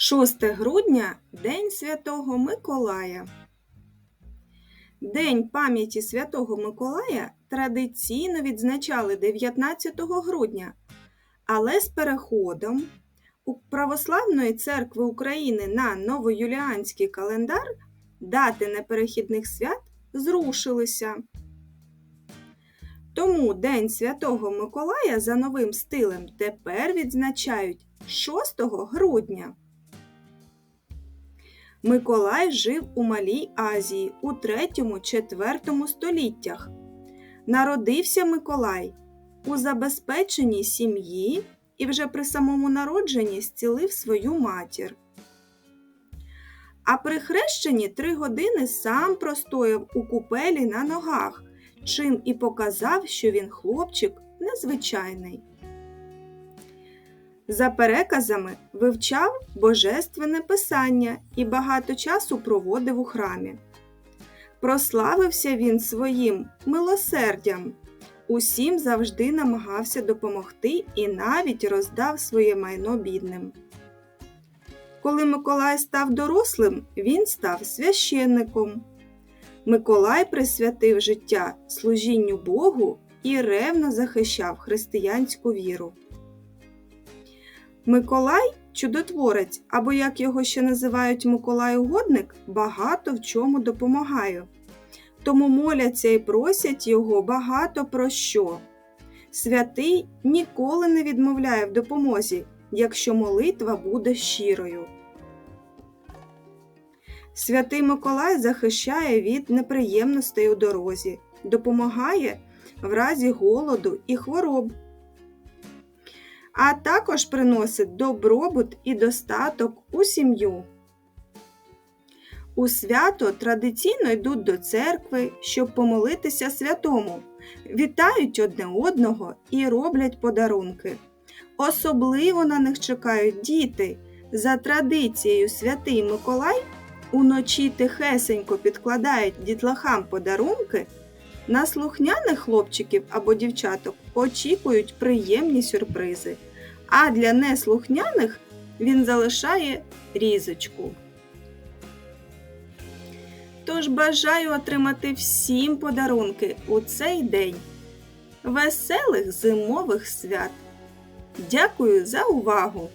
6 грудня День Святого Миколая. День пам'яті Святого Миколая традиційно відзначали 19 грудня, але з переходом у Православної церкви України на новоюліанський календар дати неперехідних свят зрушилися. Тому День Святого Миколая за новим стилем тепер відзначають 6 грудня. Миколай жив у Малій Азії у 3-4 століттях. Народився Миколай у забезпеченій сім'ї і вже при самому народженні зцілив свою матір. А при хрещенні три години сам простояв у купелі на ногах, чим і показав, що він хлопчик незвичайний. За переказами вивчав божественне писання і багато часу проводив у храмі. Прославився він своїм милосердям, усім завжди намагався допомогти і навіть роздав своє майно бідним. Коли Миколай став дорослим, він став священником. Миколай присвятив життя служінню Богу і ревно захищав християнську віру. Миколай чудотворець, або як його ще називають Миколай Угодник, багато в чому допомагає. Тому моляться і просять його багато про що. Святий ніколи не відмовляє в допомозі, якщо молитва буде щирою. Святий Миколай захищає від неприємностей у дорозі, допомагає в разі голоду і хвороб а також приносить добробут і достаток у сім'ю. У свято традиційно йдуть до церкви, щоб помолитися святому, вітають одне одного і роблять подарунки. Особливо на них чекають діти. За традицією святий Миколай уночі тихесенько підкладають дітлахам подарунки. На слухняних хлопчиків або дівчаток очікують приємні сюрпризи а для неслухняних він залишає різочку. Тож бажаю отримати всім подарунки у цей день. Веселих зимових свят! Дякую за увагу!